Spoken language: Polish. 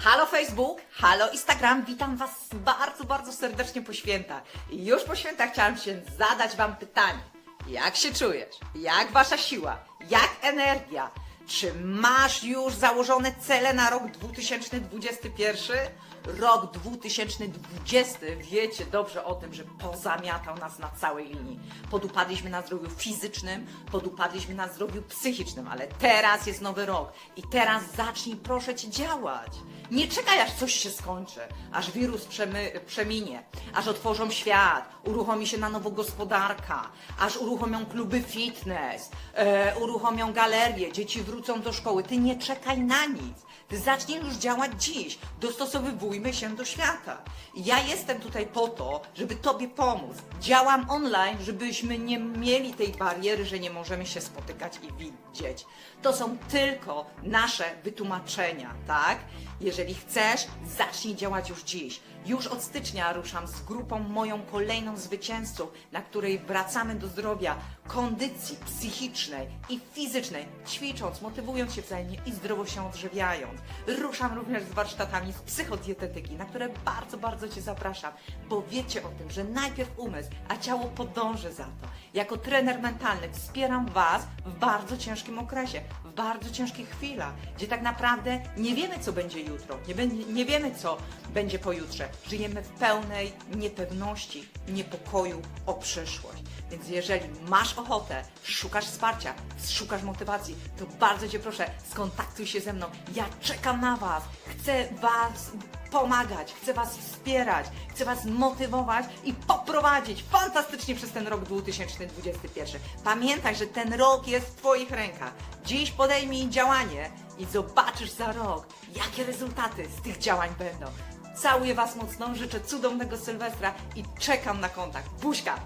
Halo Facebook, halo Instagram, witam Was bardzo, bardzo serdecznie po świętach. Już po świętach chciałam się zadać Wam pytanie. Jak się czujesz? Jak Wasza siła? Jak energia? Czy masz już założone cele na rok 2021? Rok 2020, wiecie dobrze o tym, że pozamiatał nas na całej linii. Podupadliśmy na zdrowiu fizycznym, podupadliśmy na zdrowiu psychicznym, ale teraz jest nowy rok i teraz zacznij proszę Cię działać. Nie czekaj aż coś się skończy, aż wirus przemy, przeminie, aż otworzą świat, uruchomi się na nowo gospodarka, aż uruchomią kluby fitness, e, uruchomią galerie, dzieci wrócą do szkoły. Ty nie czekaj na nic. Ty zacznij już działać dziś. Dostosowywujmy się do świata. Ja jestem tutaj po to, żeby Tobie pomóc. Działam online, żebyśmy nie mieli tej bariery, że nie możemy się spotykać i widzieć. To są tylko nasze wytłumaczenia, tak? Jeżeli chcesz, zacznij działać już dziś. Już od stycznia ruszam z grupą moją kolejną zwycięzców, na której wracamy do zdrowia, kondycji psychicznej i fizycznej, ćwicząc, motywując się wzajemnie i zdrowo się odżywiając. Ruszam również z warsztatami z psychodietetyki, na które bardzo, bardzo Cię zapraszam, bo wiecie o tym, że najpierw umysł, a ciało podąży za to. Jako trener mentalny wspieram Was w bardzo ciężkim okresie, w bardzo ciężkich chwilach, gdzie tak naprawdę nie wiemy, co będzie jutro, nie, będzie, nie wiemy, co będzie pojutrze. Żyjemy w pełnej niepewności, niepokoju o przyszłość. Więc jeżeli masz ochotę, szukasz wsparcia, szukasz motywacji, to bardzo Cię proszę, skontaktuj się ze mną. Ja czekam na Was. Chcę Was pomagać, chcę Was wspierać, chcę Was motywować i poprowadzić fantastycznie przez ten rok 2021. Pamiętaj, że ten rok jest w Twoich rękach. Dziś podejmij działanie i zobaczysz za rok, jakie rezultaty z tych działań będą. Całuję Was mocno, życzę cudownego Sylwestra i czekam na kontakt. Buźka!